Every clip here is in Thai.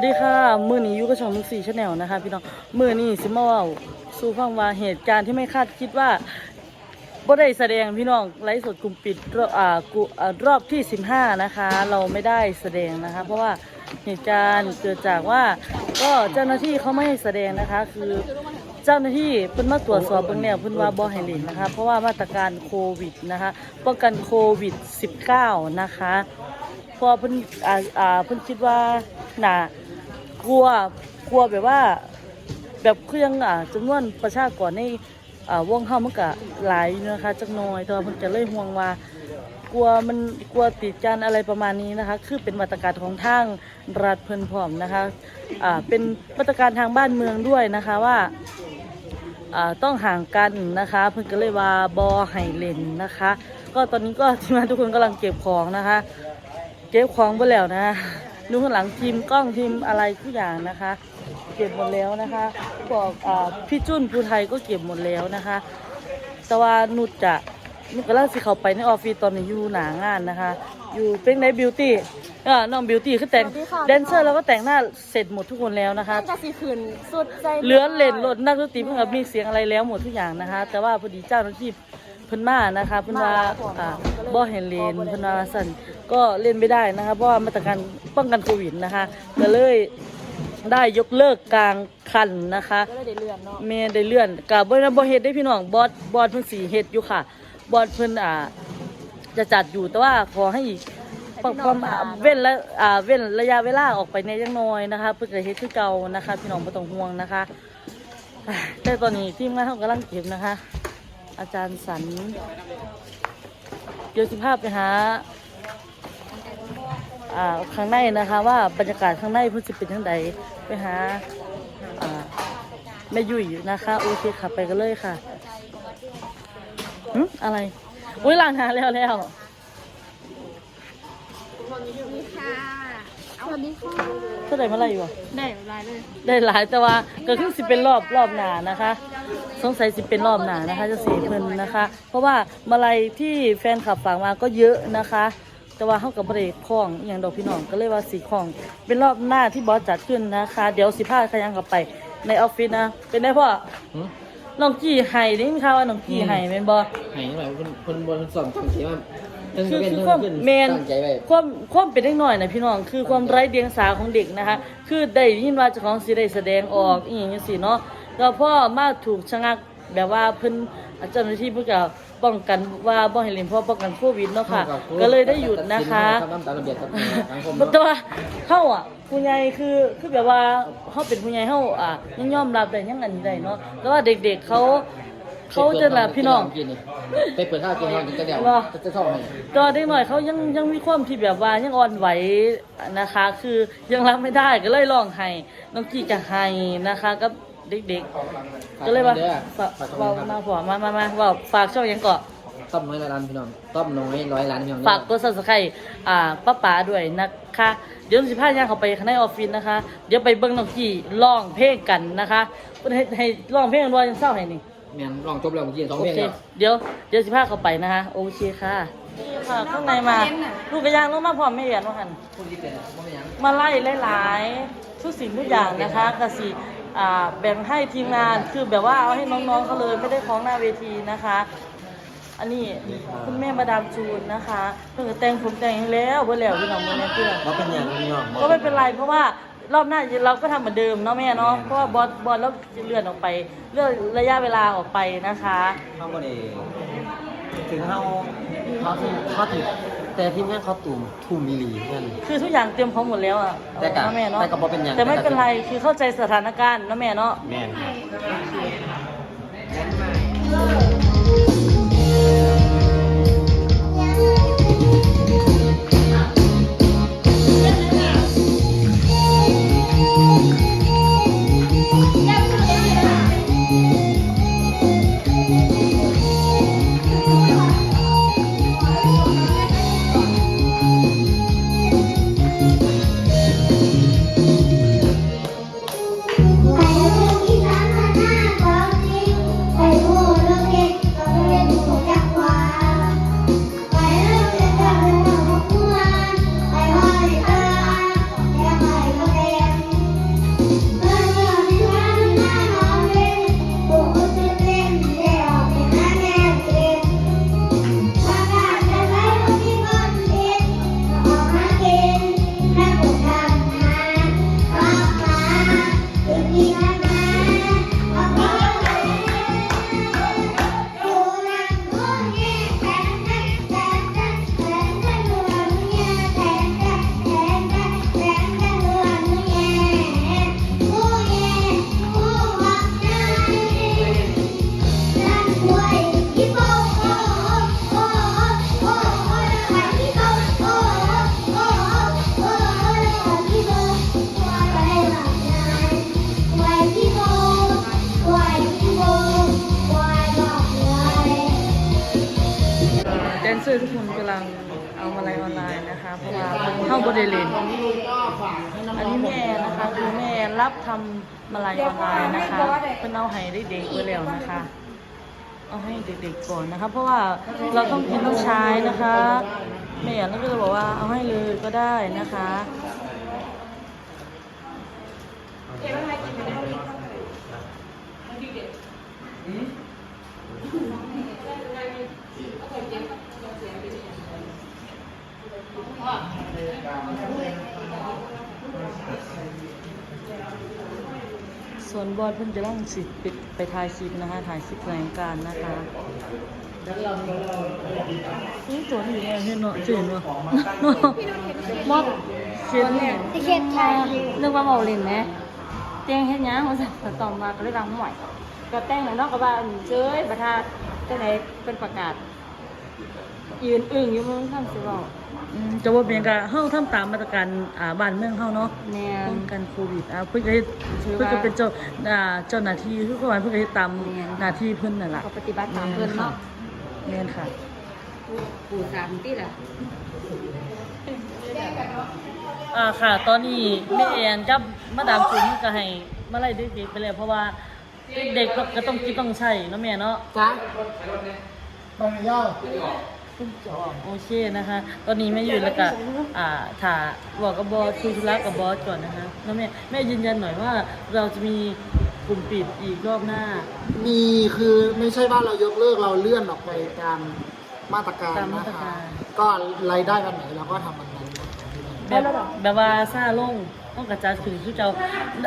วัสดีค่ะ มือนี้ยูกับช่องมุกซีชาแนลนะคะ พี่น้อง มือนี้สิมาเว่าสู่ฟังว่าเหตุการณ์ที่ไม่คาดคิดว่าบ่ได้แสดงพี่น้องไลฟ์สดกลุ่มปิดรอบอ่ากุอ่ารอบที่ 15 นะคะ เราไม่ได้แสดงนะคะ เพราะว่าเหตุการณ์เกิดจากว่าก็เจ้าหน้าที่เขาไม่ให้แสดงนะคะ คือเจ้าหน้าที่เพิ่นมาตรวจสอบเบื้องแนวเพิ่นว่าบ่ให้เล่นนะคะ เพราะว่ามาตรการโควิดนะคะป้องกันโควิด 19 นะคะพอเพิ่นอ่าอ่าเพิ่นคิดว่าน่ะ กลัวกลัวแบบว่า แบบเครื่องอ่าจำนวนประชากรในอ่าวงเฮามันก็หลายนะคะจักหน่อยแต่ว่าเพิ่นจะเลยห่วงว่ากลัวมันกลัวติดกันอะไรประมาณนี้นะคะ คือเป็นมาตรการของทางรัฐเพิ่นพร้อมนะคะอ่าเป็นมาตรการทางบ้านเมืองด้วยนะคะว่าอ่าต้องห่างกันนะคะ เพิ่นก็เลยว่าบอให้เล่นนะคะ ก็ตอนนี้ก็ทีมงานทุกคนกำลังเก็บของนะคะ เก็บของไปแล้วนะ ดูข้างหลังทีมกล้องทีมอะไรทุกอย่างนะคะ เก็บหมดแล้วนะคะบอกอ่าพี่จุ้นภูไทยก็เก็บหมดแล้วนะคะ แต่ว่านุชจะนุชก็ล่าสิเขาไปในออฟฟิศตอนนี้อยู่หนางานนะคะ อยู่เป็นในบิวตี้เออน้องบิวตี้คือแต่งสวัสดีค่ะแดนเซอร์แล้วก็แต่งหน้าเสร็จหมดทุกคนแล้วนะคะกสิขืนสุดใจเหลือเล่นรถนักดนตรีเพิ่งกับมีเสียงอะไรแล้วหมดทุกอย่างนะคะ แต่ว่าพอดีเจ้าหน้าที่เพิ่นมานะคะเพิ่นว่าอ่าบ่เห็นเลนเพิ่นว่าสั่น ก็เล่นไม่ได้นะคะเพราะว่ามาตรการป้องกันโควิดนะคะก็เลยได้ยกเลิกกลางคันนะคะก็เลยได้เลื่อนเนาะเมย์ได้เลื่อนกับบ่ได้บ่เฮ็ดได้พี่น้องบอสบอสเพิ่นสีเฮ็ดอยู่ค่ะ บอสเพิ่นอ่าจะจัดอยู่แต่ว่าขอให้ประประมาณเว้นและอ่าเว้นระยะเวลาออกไปในจังน้อยนะคะ เพื่อจะเฮ็ดคือเก่านะคะ พี่น้องบ่ต้องห่วงนะคะอ่าแต่ตอนนี้ทีมงานเขากำลังเก็บนะคะ อาจารย์สันเดี๋ยวสิภาพไปหาอ่า ข้างในนะคะว่าบรรยากาศข้างในเพิ่นสิเป็นจังใดไปหาอ่าแม่ยุ่ยนะคะโอเคค่ะไปกันเลยค่ะหึอะไรอุ้ยล้างหาแล้วแล้วสวัสดีค่ะสวัสดีค่ะเท่าไหร่เมื่อไหรอยู่อะได้รายเลยได้หลายแต่ว่าก็คือสิเป็นรอบรอบหนานะคะ สงสัยสิเป็นรอบหนานะคะ จะเสียเงินนะคะ เพราะว่ามาลัยที่แฟนคลับฝากมาก็เยอะนะคะ แต่ว่าเขากับบริคล้องอหย่างดอกพี่น้องก็เลยว่าสีของ เป็นรอบหน้าที่บอสจัดขึ้นนะคะ เดี๋ยวสิพาขยังกลับไปในออฟฟิศนะ เป็นได้พ่อหือน้องกี้ไห้ได้ยินข่าวว่าน้องกี้ไห้เป็นบอหายหน่อยคนคนบนสอนตั้งใจว่าตั้งคือเป็นคือตั้งความขึ้นเมนตั้งใจไว้ ความความเป็นเด็กน้อยนะพี่น้องคือความไร้เดียงสาของเด็กนะคะ คือได้ยินว่าเจ้าของสิได้แสดงออกอีหยังจังซี่เนาะแล้วพ่อมาถูกชะงักแบบว่าเพิ่นเจ้าหน้าที่เพิ่นก็ ป้องกันว่าบ่ให้เล่นเพราะป้องกันโควิดเนาะค่ะ ก็เลยได้หยุดนะคะทำตามระเบียบครับสังคมบ่ตัวาเฮาอะผู้ใหญ่คือคือแบบว่าเฮาเป็นผู้ใหญ่เฮาอะยังยอมรับได้ยังอันนี้ได้เนาะแต่ว่าเด็กๆเขาเขาจะล่ะพี่น้องกินนี่ไปเปิดข้าวกินข้าวกินก็เดียวว่าจะจะชอบให้ก็เด็กหน่อยเขายังยังมีความที่แบบว่ายังอ่อนไหวนะคะ คือยังรับไม่ได้ก็เลยร้องไห้น้องกี้ก็ไห้นะคะกับ เด็กๆ ก็เลยว่าฝากเว่ามาพอมามามาเว่าฝากช่องหยังเกาะต้มน้อยร้อยล้านพี่น้องต้มน้อยร้อยล้านพี่น้องฝากกด subscribe อ่าป้าป๋าด้วยนะคะ เดี๋ยวสิพาย่างเขาไปข้างในออฟฟิศนะคะ เดี๋ยวไปเบิ่งน้องกี้ร้องเพลงกันนะคะเพิ่นให้ให้ร้องเพลงรอยยังเศร้าให้นี่แม่นลองจบแล้วเมื่อกี้สองโอเพลงเคแล้วเดี๋ยวเดี๋ยวสิพาเขาไปนะคะโอเคค่ะนี่ค่ะข้างในมาลูกกระยางลงมาพร้อมไม่เรียนว่าหันพูดที่เป็นบ่เป็นหยังมาไล่หลายๆทุกสิ่งทุกอย่างนะคะกสิอ่า แบ่งให้ทีมงานคือแบบว่าเอาให้น้องๆเขาเลยไม่ได้คล้องหน้าเวทีนะคะ อันนี้คุณแม่มาดามจูนนะคะเพิ่งจะแต่งผมแต่งให้แล้วเพื่อแล้วพี่น้องมือนี้เพื่อนบ่เป็นหยังพี่น้องก็ไม่เป็นไรเพราะว่ารอบหน้าเราก็ทำเหมือนเดิมเนาะแม่เนาะเพราะว่าบอสบอสแล้วจะเลื่อนออกไปเลื่อนระยะเวลาออกไปนะคะเขาบ่ได้ถึงเขาเขาถึงเขาถึง แต่ทีมงานเขาตุ่มทุ่มมิลลีนั่นคือทุกอย่างเตรียมพร้อมหมดแล้วอะแต่ก็เนาะแม่เนาะแต่ก็บ่เป็นหยัง แต่ไม่เป็นไรคือเข้าใจสถานการณ์เนาะแม่เนาะ แม่นแด กำลังเอามาลายออนไลน์นะคะ เพราะว่าเข้าบริเลนอันนี้แม่นะคะคือแม่รับทำมาลายออนไลน์นะคะเป็นเอาให้เด็กๆไปแล้วนะคะ เอาให้เด็กๆก่อนนะคะ เพราะว่าเราต้องกินต้องใช้นะคะแม่แล้วก็จะบอกว่าเอาให้เลยก็ได้นะคะ ส่วนบอลเพิ่นจะต้องสิปิดไปถ่ายคลิปนะคะถ่ายคลิปแถลงการณ์นะคะนี่ตัวนี้เนี่ยเห็นเนาะเจ๋งเนาะมอบเขียนเนี่ยที่เขตไทยนึกว่าเบาเล่นไหมเตียงเฮ็ดหยังว่าสั่นก็ต้องมาก็เลยรังห่วยก็แต่งแล้วเนาะก็ว่าเจ้ยประธานจังไดเป็นประกาศยืนอึ้งอยู่มึงทำสิเว้า อืมจะว่าเป็นการเฮาทำตามมาตรการอ่าบ้านเมืองเฮาเนาะแม่น ป้องกันโควิดอ่าเพิ่นก็เฮ็ดถือว่าเพิ่นก็เป็นเจ้าอ่าเจ้าหน้าที่ทุกคนเพิ่นก็เฮ็ดตามหน้าที่เพิ่นนั่นล่ะเขาปฏิบัติตามเพิ่นเนาะแม่นค่ะ ปู่สามติล่ะอ่าค่ะ ตอนนี้แม่แอนกับมาดามจุ๋มก็ให้มาไล่เด็กๆไปแล้วเพราะว่าเด็กๆก็ต้องกินต้องใช้เนาะแม่เนาะจ้าบางย่อ โอเคนะคะ ตอนนี้แม่อยู่แล้วก็อ่าถ่าบอกกับบอสคุยธุระกับบอสก่อนนะคะแล้วแม่แม่ยืนยันหน่อยว่าเราจะมีกลุ่มปิดอีกรอบหน้า มีคือไม่ใช่ว่าเรายกเลิกเราเลื่อนออกไปตามมาตรการตามมานะตรคะ การ ก็รายได้วันไหนเราก็ทำวันนั้นนะแบบแบบว่าซาลงต้องกระจายถึงที่เจ้า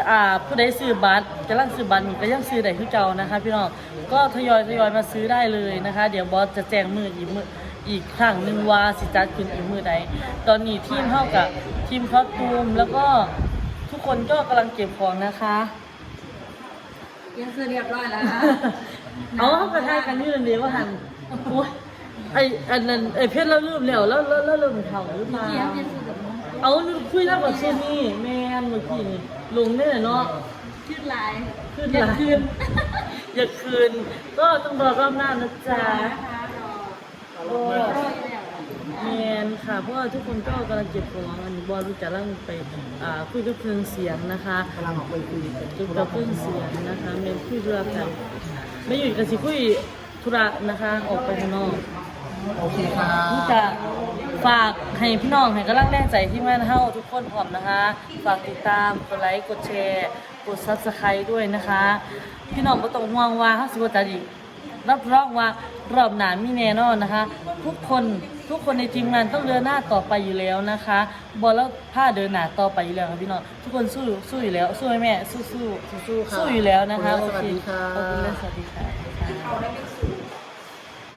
อ่าผู้ใดซื้อบัตรกำลังซื้อบัตรนี่ก็ยังซื้อได้ที่เจ้านะคะ พี่น้องก็ทยอยทยอยมาซื้อได้เลยนะคะ เดี๋ยวบอสจะแจ้งมืออีกมือ อีกครั้งหนึ่งว่าสิจัดขึ้นอีกมือใดตอนนี้ทีมเท่ากับทีมคอสตูมแล้วก็ทุกคนก็กำลังเก็บของนะคะ ยังคือเรียบร้อยแล้วนะ เอากระทายกันนี่เลยว่าหันโอ้ยไออันนั้นไอเพชรเราลืมแล้วแล้วแล้วแล้วเริ่มเท่าหรือเปล่าเกี่ยวเป็นคือกับน้องเอาคุยแล้วกับเชนี่แมนเมื่อกี้นี่ลุงได้เลยเนาะ ขึ้นลายขึ้นอยากคืนอยากคืน ก็ต้องรอรอบหน้านะจ๊ะ ก็แมนค่ะ เพราะว่าทุกคนก็กำลังเก็บของอันนี้บอลรู้จักร่างไปอ่าคุยกับเครื่องเสียงนะคะกำลังออกไปคุยกันเกี่ยวกับเครื่องเสียงนะคะเมนคุยธุระกันไม่อยู่กับสิคุยธุระนะคะออกไปข้างนอกโอเคค่ะนี่จะฝากให้พี่น้องให้กำลังแรงใจที่แม่นเฮาทุกคนพร้อมนะคะ ฝากติดตามกดไลค์กดแชร์ กดซับสไครต์ด้วยนะคะ พี่น้องก็ต้องห่วงว่าเฮาสิบ่จัดอีก รับรองว่ารอบหน้ามีแน่นอนนะคะ ทุกคนทุกคนในทีมงานต้องเดินหน้าต่อไปอยู่แล้วนะคะบอลแล้วผ้าเดินหน้าต่อไปอยู่แล้วค่ะพี่น้องทุกคนสู้สู้อยู่แล้วสู้ไหมแม่สู้สู้สู้ๆค่ะสู้อยู่แล้วนะคะขอบโอคุณเคและสวัสดีค่ะขอบคุณและสวัสดีค่ะ